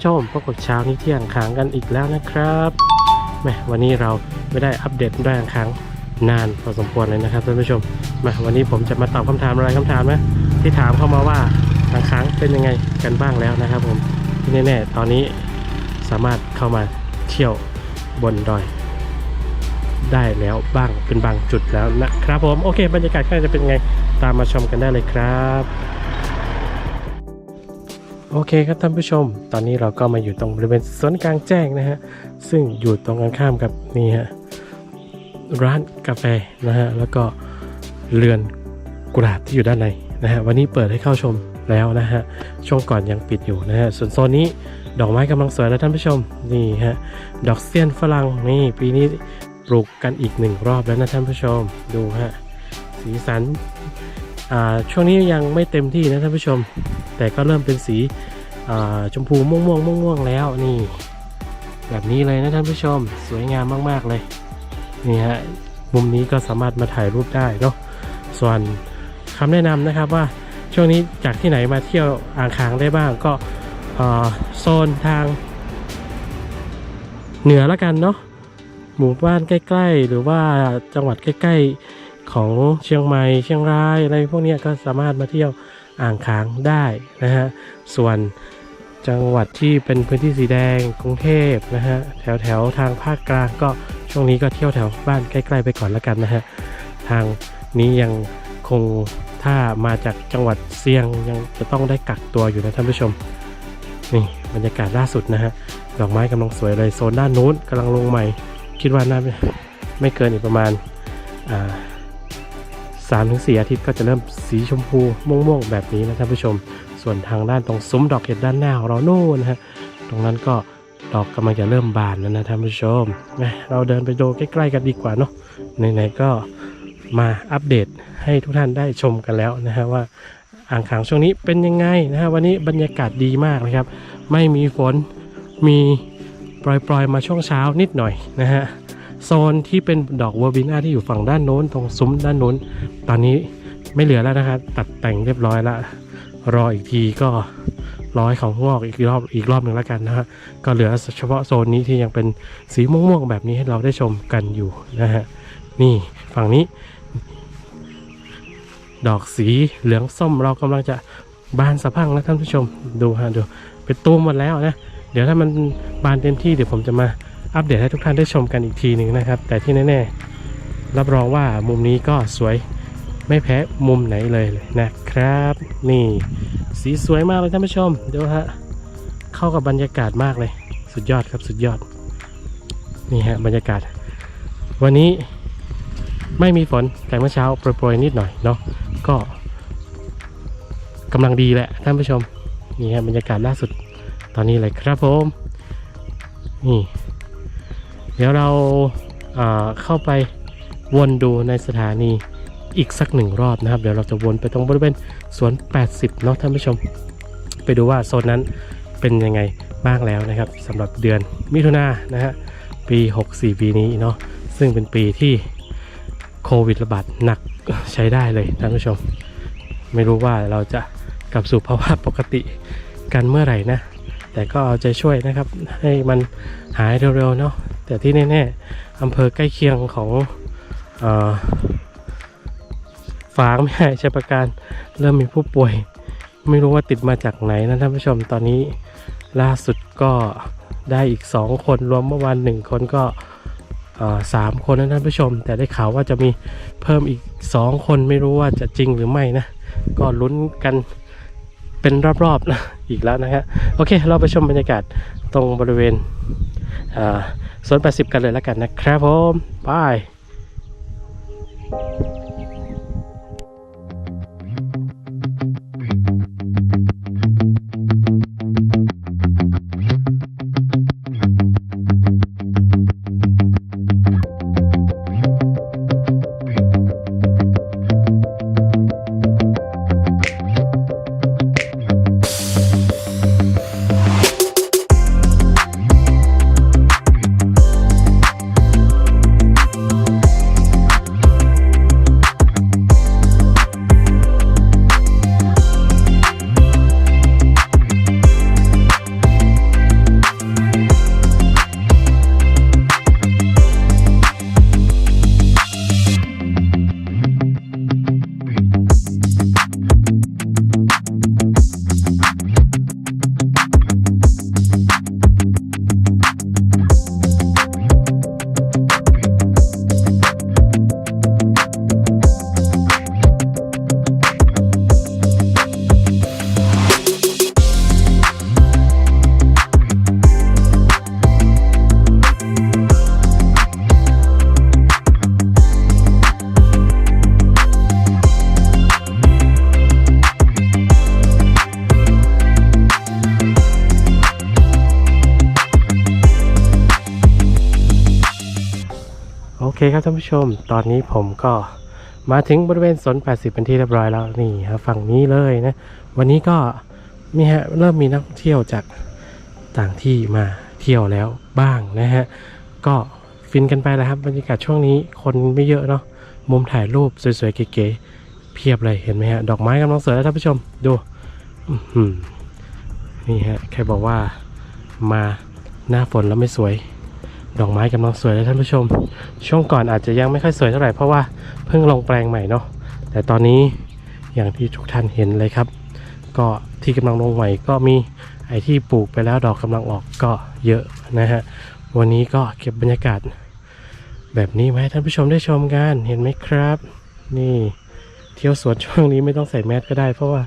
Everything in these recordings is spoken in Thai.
ผู้ชมพบกับเช้านี้เที่ยงค้างกันอีกแล้วนะครับแมวันนี้เราไม่ได้อัปเดตได้ครั้งนานพอสมควรเลยนะครับท่านผู้ชมมาวันนี้ผมจะมาตอบคำถามอะไรคำถามนะที่ถามเข้ามาว่าทางค้างเป็นยังไงกันบ้างแล้วนะครับผมที่แน่ๆตอนนี้สามารถเข้ามาเที่ยวบนดอย ได้แล้วบ้างเป็นบางจุดแล้วนะครับผมโอเค บรรยากาศข้างจะเป็นไงตามมาชมกันได้เลยครับ โอเคครับท่านผู้ชม ตอนนี้เราก็มาอยู่ตรงบริเวณสวนกลางแจ้งนะฮะ ซึ่งอยู่ตรงกันข้ามกับนี่ฮะร้านกาแฟนะฮะ แล้วก็เรือนกุหลาบที่อยู่ด้านในนะฮะ วันนี้เปิดให้เข้าชมแล้วนะฮะ ช่วงก่อนยังปิดอยู่นะฮะ ส่วนโซนนี้ดอกไม้กำลังสวยแล้วท่านผู้ชม นี่ฮะ ดอกเซียนฝรั่งนี่ปีนี้ปลูกกันอีกหนึ่งรอบแล้วนะท่านผู้ชม ดูฮะ สีสัน ช่วงนี้ยังไม่เต็มที่นะท่านผู้ชม แต่ก็เริ่มเป็นสีชมพูม่วงม่วงม่วงวงแล้วนี่ แบบนี้เลยนะท่านผู้ชมสวยงามมากๆเลยนี่ฮะมุมนี้ก็สามารถมาถ่ายรูปได้เนาะส่วนคำแนะนำนะครับว่าช่วงนี้จากที่ไหนมาเที่ยวอ่างขางได้บ้างก็โซนทาง เหนือละกันเนาะหมู่บ้านใกล้ ๆ หรือว่าจังหวัดใกล้ ๆ ของเชียงใหม่เชียงรายอะไรพวกนี้ก็สามารถมาเที่ยวอ่างขางได้นะฮะส่วนจังหวัดที่เป็นพื้นที่สีแดงกรุงเทพนะฮะแถวแถวทางภาคกลางก็ช่วงนี้ก็เที่ยวแถวบ้านใกล้ ๆ ไปก่อนแล้วกันนะฮะทางนี้ยังคงถ้ามาจากจังหวัดเซียงยังจะต้องได้กักตัวอยู่นะท่านผู้ชมนี่บรรยากาศล่าสุดนะฮะดอกไม้กำลังสวยเลยโซนด้านนู้นกำลังลงใหม่ คิดว่าน่าไม่เกินอีกประมาณอ่า สามถึงสี่อาทิตย์ก็จะเริ่มสีชมพูม่วงๆแบบนี้นะท่านผู้ชม ส่วนทางด้านตรงซุ้มดอกเห็ดด้านหน้าของเราโน่นนะฮะตรงนั้นก็ดอกกำลังจะเริ่มบานแล้วนะท่านผู้ชมแหมเราเดินไปดูใกล้ๆกันดีกว่าเนาะไหนๆก็มาอัปเดตให้ทุกท่านได้ชมกันแล้วนะฮะว่าอ่างขางช่วงนี้เป็นยังไงนะฮะวันนี้บรรยากาศดีมากนะครับ ไม่มีฝนมีปล่อยๆมาช่วงเช้านิดหน่อยนะฮะโซนที่เป็นดอกเวอร์บิน่าที่อยู่ฝั่งด้านโน้นตรงซุ้มด้านโน้น ตอนนี้ไม่เหลือแล้วนะครับ ตัดแต่งเรียบร้อยแล้ว รออีกทีก็ร้อยของงอกอีกรอบอีกรอบหนึ่งแล้วกันนะฮะก็เหลือเฉพาะโซนนี้ที่ยังเป็นสีม่วงๆแบบนี้ให้เราได้ชมกันอยู่นะฮะนี่ฝั่งนี้ ดอกสีเหลืองส้มเรากำลังจะบานสะพังนะท่านผู้ชมดูฮะดูเป็นตูมหมดแล้วนะเดี๋ยวถ้ามันบานเต็มที่เดี๋ยวผมจะมาอัปเดตให้ทุกท่านได้ชมกันอีกทีหนึ่งนะครับ แต่ที่แน่ๆรับรองว่ามุมนี้ก็สวย ไม่แพ้มุมไหนเลยนะครับ นี่สีสวยมากเลยท่านผู้ชมเดี๋ยวฮะเข้ากับบรรยากาศมากเลย สุดยอดครับสุดยอด นี่ฮะบรรยากาศ วันนี้ไม่มีฝนแต่เมื่อเช้าโปรยๆนิดหน่อยเนาะก็กำลังดีแหละท่านผู้ชมนี่ฮะบรรยากาศล่าสุดตอนนี้เลยครับผมนี่เดี๋ยวเราอ่าเข้าไปวนดูในสถานี อีกสักหนึ่งรอบนะครับ เดี๋ยวเราจะวนไปตรงบริเวณสวน 80 เนาะท่านผู้ชม ไปดูว่าโซนนั้นเป็นยังไงบ้างแล้วนะครับสำหรับเดือนมิถุนายนนะฮะปี 64 ปีนี้เนาะซึ่งเป็นปีที่โควิดระบาดหนักใช้ได้เลยท่านผู้ชม ไม่รู้ว่าเราจะกลับสู่ภาวะปกติกันเมื่อไหร่นะ แต่ก็เอาใจช่วยนะครับ ให้มันหายเร็วๆเนาะแต่ที่แน่ๆอำเภอใกล้เคียงของอ ฝางไม่ใช่ชัยประการเริ่มมีผู้ป่วย ไม่รู้ว่าติดมาจากไหนนะท่านผู้ชมตอนนี้ล่าสุดก็ได้อีก 2 คนรวมเมื่อวานหนึ่งคนก็สามคนนะท่านผู้ชม แต่ได้ข่าวว่าจะมีเพิ่มอีก 2 คนไม่รู้ว่าจะจริงหรือไม่นะ ก็ลุ้นกันเป็นรอบๆนะอีกแล้วนะฮะโอเค เราไปชมบรรยากาศตรงบริเวณอ่าโซน80 กันเลยแล้วกันนะครับผมบาย เคครับท่านผู้ชม ตอนนี้ผมก็มาถึงบริเวณสวน 80 เป็นที่เรียบร้อยแล้วนี่ครับฝั่งนี้เลยนะ วันนี้ก็มีฮะเริ่มมีนักท่องเที่ยวจากต่างที่มาเที่ยวแล้วบ้างนะฮะ ก็ฟินกันไปแล้วครับบรรยากาศช่วงนี้คนไม่เยอะเนาะมุมถ่ายรูปสวยๆเก๋ๆเพียบเลยเห็นไหมฮะ ดอกไม้กำลังสวยแล้วท่านผู้ชมดูนี่ฮะใครบอกว่ามาหน้าฝนแล้วไม่สวย ดอกไม้กำลังสวยเลยท่านผู้ชม ช่วงก่อนอาจจะยังไม่ค่อยสวยเท่าไหร่เพราะว่าเพิ่งลงแปลงใหม่เนาะแต่ตอนนี้อย่างที่ทุกท่านเห็นเลยครับ ก็ที่กำลังลงใหม่ก็มีไอ้ที่ปลูกไปแล้วดอกกำลังออกก็เยอะนะฮะวันนี้ก็เก็บบรรยากาศ แบบนี้มาให้ท่านผู้ชมได้ชมกันเห็นไหมครับ นี่เที่ยวสวนช่วงนี้ไม่ต้องใส่แมสก็ได้ เพราะว่า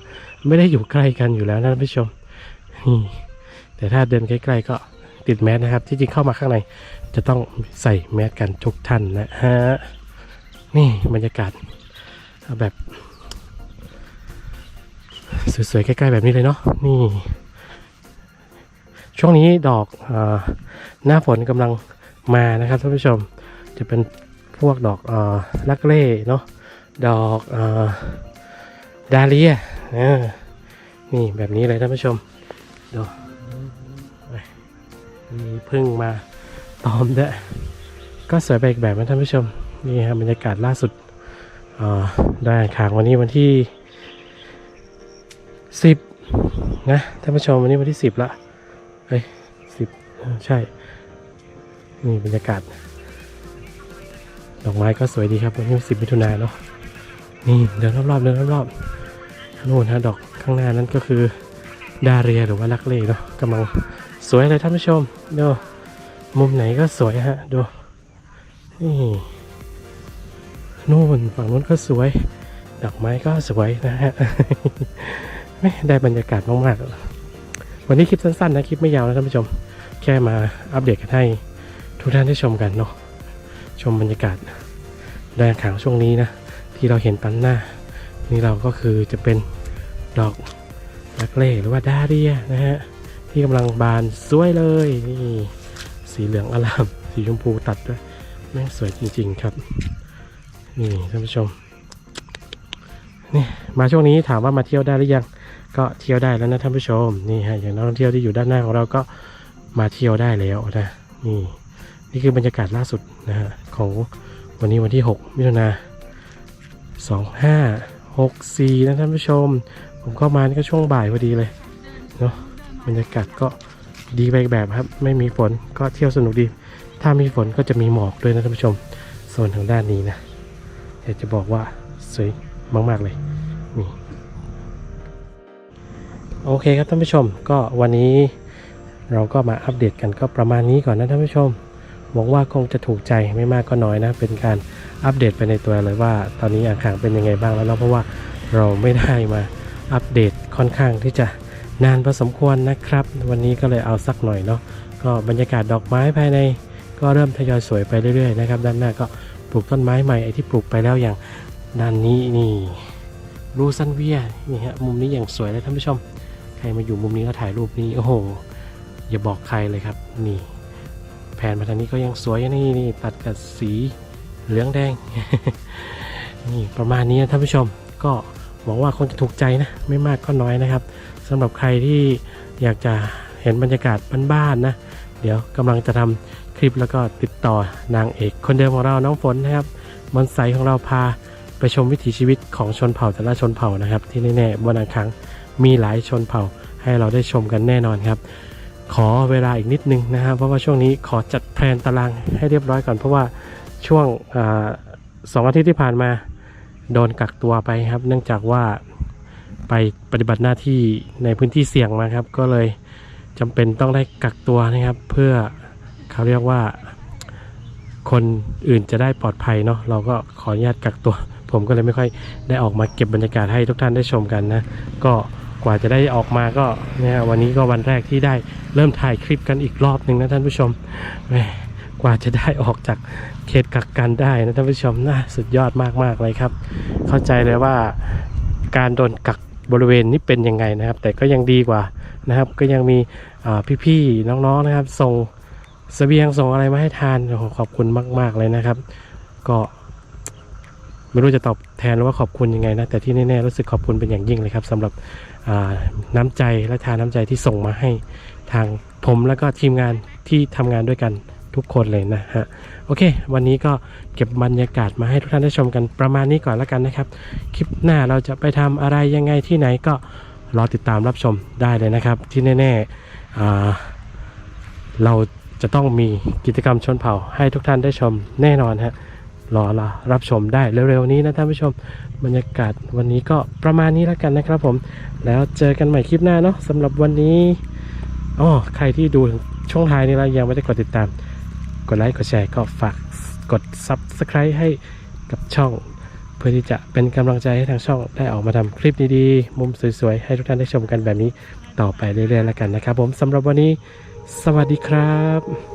ไม่ได้อยู่ใกล้กันอยู่แล้วนะท่านผู้ชมนี่แต่ถ้าเดินใกล้ๆก็ ติดแมสนะครับ ที่จริงเข้ามาข้างในจะต้องใส่แมสกันทุกท่านนะฮะนี่บรรยากาศแบบสวยๆใกล้ๆแบบนี้เลยเนาะนี่ ช่วงนี้ดอกอหน้าฝนกำลังมานะครับท่านผู้ชมจะเป็นพวกดอกอลักเล่เนาะดอกอดาเลียนี่แบบนี้เลยท่านผู้ชมดู มีพึ่งมาตอมด้วยก็สวยไปอีกแบบนะท่านผู้ชม นี่ครับรรยากาศล่าสุดอ่าได้ขางวันนี้วันที่สิบนะท่านผู้ชมวันนี้วันที่สิบละเฮ้ยสิบใช่ นี่บรรยากาศ ดอกไม้ก็สวยดีครับวันที่สิบมิถุนายนเนาะนี่เดินรอบๆเดินรอบๆนู่นฮะดอกข้างหน้านั้นก็คือดาเรียหรือว่าลักเล่เนาะกำลัง สวยเลยท่านผู้ชม ดูมุมไหนก็สวยฮะ ดู นี่นู่นฝั่งนู้นก็สวย ดอกไม้ก็สวยนะฮะไม่ได้บรรยากาศมากๆ วันนี้คลิปสั้นๆนะ คลิปไม่ยาวนะท่านผู้ชม แค่มาอัปเดตกันให้ทุกท่านได้ชมกันเนาะ ชมบรรยากาศแดนขางช่วงนี้นะ ที่เราเห็นปันหน้า นี่เราก็คือจะเป็นดอกลักเล่หรือว่าดาเรียนะฮะ ที่กำลังบานสวยเลยนี่สีเหลืองอลามสีชมพูตัดด้วยแม่งสวยจริง ๆ ครับ นี่ท่านผู้ชมนี่มาช่วงนี้ถามว่ามาเที่ยวได้หรือยังก็เที่ยวได้แล้วนะท่านผู้ชมนี่ฮะอย่างนักท่องเที่ยวที่อยู่ด้านหน้าของเราก็มาเที่ยวได้แล้วนะนี่นี่คือบรรยากาศล่าสุดนะฮะของวันนี้วันที่ 6 มิถุนา2564นะท่านผู้ชม ผมก็มานี่ก็ช่วงบ่ายพอดีเลยเนาะ บรรยากาศก็ดีไปแบบครับ ไม่มีฝนก็เที่ยวสนุกดี ถ้ามีฝนก็จะมีหมอกด้วยนะท่านผู้ชมโซนทางด้านนี้นะอยากจะบอกว่าสวยมาก ๆ เลยนี่โอเคครับท่านผู้ชมก็วันนี้เราก็มาอัปเดตกันก็ประมาณนี้ก่อนนะท่านผู้ชมหวังว่าคงจะถูกใจไม่มากก็น้อยนะ เป็นการอัปเดตไปในตัวเลยว่า ตอนนี้อ่างขางเป็นยังไงบ้างแล้วเนาะเพราะว่าเราไม่ได้มาอัปเดตค่อนข้างที่จะ นานพอสมควรนะครับ วันนี้ก็เลยเอาสักหน่อยเนาะก็บรรยากาศดอกไม้ภายใน ก็เริ่มทยอยสวยไปเรื่อยๆนะครับ ด้านหน้าก็ปลูกต้นไม้ใหม่ไอ้ที่ปลูกไปแล้วอย่างด้านนี้นี่รูซันเวียนี่ฮะมุมนี้อย่างสวยเลยท่านผู้ชม ใครมาอยู่มุมนี้ก็ถ่ายรูปนี้โอ้โหอย่าบอกใครเลยครับนี่แผนมาทางนี้ก็ยังสวยนี่นี่ตัดกับสีเหลืองแดงนี่ประมาณนี้นะท่านผู้ชมก็ หวังว่าคงจะถูกใจนะไม่มากก็น้อยนะครับสำหรับใครที่อยากจะเห็นบรรยากาศบ้านๆนะเดี๋ยวกำลังจะทำคลิปแล้วก็ติดต่อนางเอกคนเดิมของเราน้องฝนนะครับมนต์ใสของเราพาไปชมวิถีชีวิตของชนเผ่าแต่ละชนเผ่านะครับ ที่แน่ๆบนอังคังมีหลายชนเผ่าให้เราได้ชมกันแน่นอนครับ ขอเวลาอีกนิดนึงนะครับเพราะว่าช่วงนี้ขอจัดแพลนตารางให้เรียบร้อยก่อน เพราะว่าช่วงอสองอาทิตย์ที่ผ่านมา โดนกักตัวไปครับ เนื่องจากว่าไปปฏิบัติหน้าที่ในพื้นที่เสี่ยงมาครับ ก็เลยจำเป็นต้องได้กักตัวนะครับ เพื่อเขาเรียกว่า คนอื่นจะได้ปลอดภัยเนาะเราก็ขออนุญาตกักตัว ผมก็เลยไม่ค่อยได้ออกมาเก็บบรรยากาศให้ทุกท่านได้ชมกันนะก็กว่าจะได้ออกมาก็เนี่ยวันนี้ก็วันแรกที่ได้เริ่มถ่ายคลิปกันอีกรอบหนึ่งนะท่านผู้ชมแหม กว่าจะได้ออกจากเขตกักกันได้นะท่านผู้ชมน่าสุดยอดมากๆเลยครับ เข้าใจเลยว่าการโดนกักบริเวณนี้เป็นยังไงนะครับ แต่ก็ยังดีกว่านะครับ ก็ยังมีพี่ๆน้องๆนะครับ ส่งเสบียงส่งอะไรมาให้ทานโอ้โหขอบคุณมาก ๆเลยนะครับ ก็ไม่รู้จะตอบแทนหรือว่าขอบคุณยังไงนะ แต่ที่แน่ๆรู้สึกขอบคุณเป็นอย่างยิ่งเลยครับสำหรับน้ำใจและทานน้ำใจที่ส่งมาให้ทางผมแล้วก็ทีมงานที่ทำงานด้วยกัน ทุกคนเลยนะฮะโอเค วันนี้ก็เก็บบรรยากาศมาให้ทุกท่านได้ชมกันประมาณนี้ก่อนแล้วกันนะครับ คลิปหน้าเราจะไปทำอะไรยังไงที่ไหนก็รอติดตามรับชมได้เลยนะครับ ที่แน่ๆเราจะต้องมีกิจกรรมชนเผ่าให้ทุกท่านได้ชมแน่นอนฮะรอเรารับชมได้เร็วๆนี้นะท่านผู้ชมบรรยากาศวันนี้ก็ประมาณนี้แล้วกันนะครับผม แล้วเจอกันใหม่คลิปหน้าเนาะสำหรับวันนี้อ๋อใครที่ดูช่วงท้ายนี้แล้วยังไม่ได้กดติดตาม กดไลค์กดแชร์ก็ฝากกด Subscribe ให้กับช่อง เพื่อที่จะเป็นกำลังใจให้ทางช่องได้ออกมาทำคลิปดีๆ มุมสวยๆ ให้ทุกท่านได้ชมกันแบบนี้ต่อไปเรื่อยๆแล้วกันนะครับ ผมสำหรับวันนี้ สวัสดีครับ